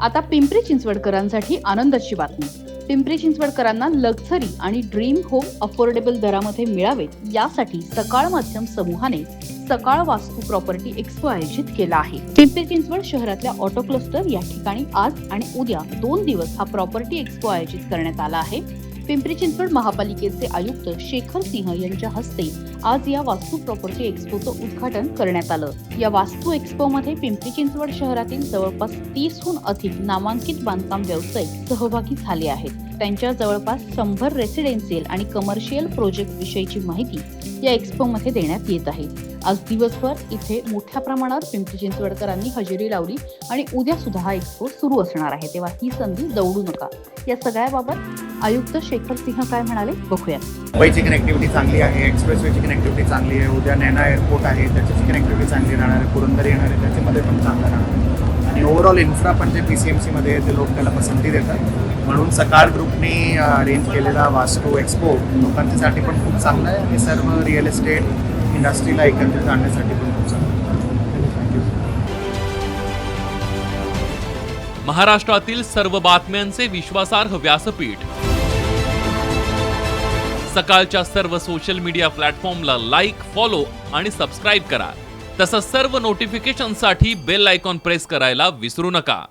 आता पिंपरी चिंचवडकरांसाठी आनंदाची बातमी. पिंपरी चिंचवडकरांना लक्झरी आणि ड्रीम होम अफोर्डेबल दरामध्ये मिळावेत यासाठी सकाळ माध्यम समूहाने सकाळ वास्तू प्रॉपर्टी एक्सपो आयोजित केला आहे. पिंपरी चिंचवड शहरातल्या ऑटो क्लस्टर या ठिकाणी आज आणि उद्या दोन दिवस हा प्रॉपर्टी एक्सपो आयोजित करण्यात आला आहे. पिंपरी चिंचवड महापालिकेचे आयुक्त शेखर सिंह यांच्या हस्ते आज या वास्तू प्रॉपर्टी एक्सपोचं उद्घाटन करण्यात आलं. या वास्तू एक्सपो मध्ये पिंपरी चिंचवड शहरातील जवळपास तीसहून अधिक नामांकित बांधकाम व्यावसायिक सहभागी झाले आहेत. त्यांच्या जवळपास शंभर रेसिडेन्शियल आणि कमर्शियल प्रोजेक्ट विषयीची माहिती या एक्सपो मध्ये देण्यात येत आहे. आज दिवसभर इथे मोठ्या प्रमाणात पिंपरी चिंचवडकरांनी हजेरी लावली आणि उद्या सुद्धा हा एक्सपो सुरू असणार आहे. तेव्हा ही संधी दौडू नका. या सगळ्याबाबत आयुक्त शेखर सिंह काय म्हणाले? बघूया. मुंबईची कनेक्टिव्हिटी चांगली आहे एक्सप्रेसवेची कनेक्टिव्हिटी चांगली आहे उद्या नॅना एअरपोर्ट आहे त्याची कनेक्टिव्हिटी चांगली राहणार आहे पुरंदर येणार आहे त्याच्यामध्ये पण चांगलं राहणार आणि ओव्हरऑल इन्फ्रा पण जे पी सी एम सीमध्ये आहे ते लोक त्याला पसंती देतात म्हणून सकाळ ग्रुपने अरेंज केलेला वास्तू एक्सपो लोकांच्यासाठी पण खूप चांगला आहे. आणि सर्व रिअल इस्टेट इंडस्ट्रीला एकत्रित आणण्यासाठी पण खूप चांगलं. महाराष्ट्रातील सर्व बातम्यांचे विश्वासार्ह व्यासपीठ. सकाळच्या सर्व सोशल मीडिया प्लॅटफॉर्मला लाईक फॉलो आणि सबस्क्राईब करा. तसंच सर्व नोटिफिकेशनसाठी बेल आयकॉन प्रेस करायला विसरू नका.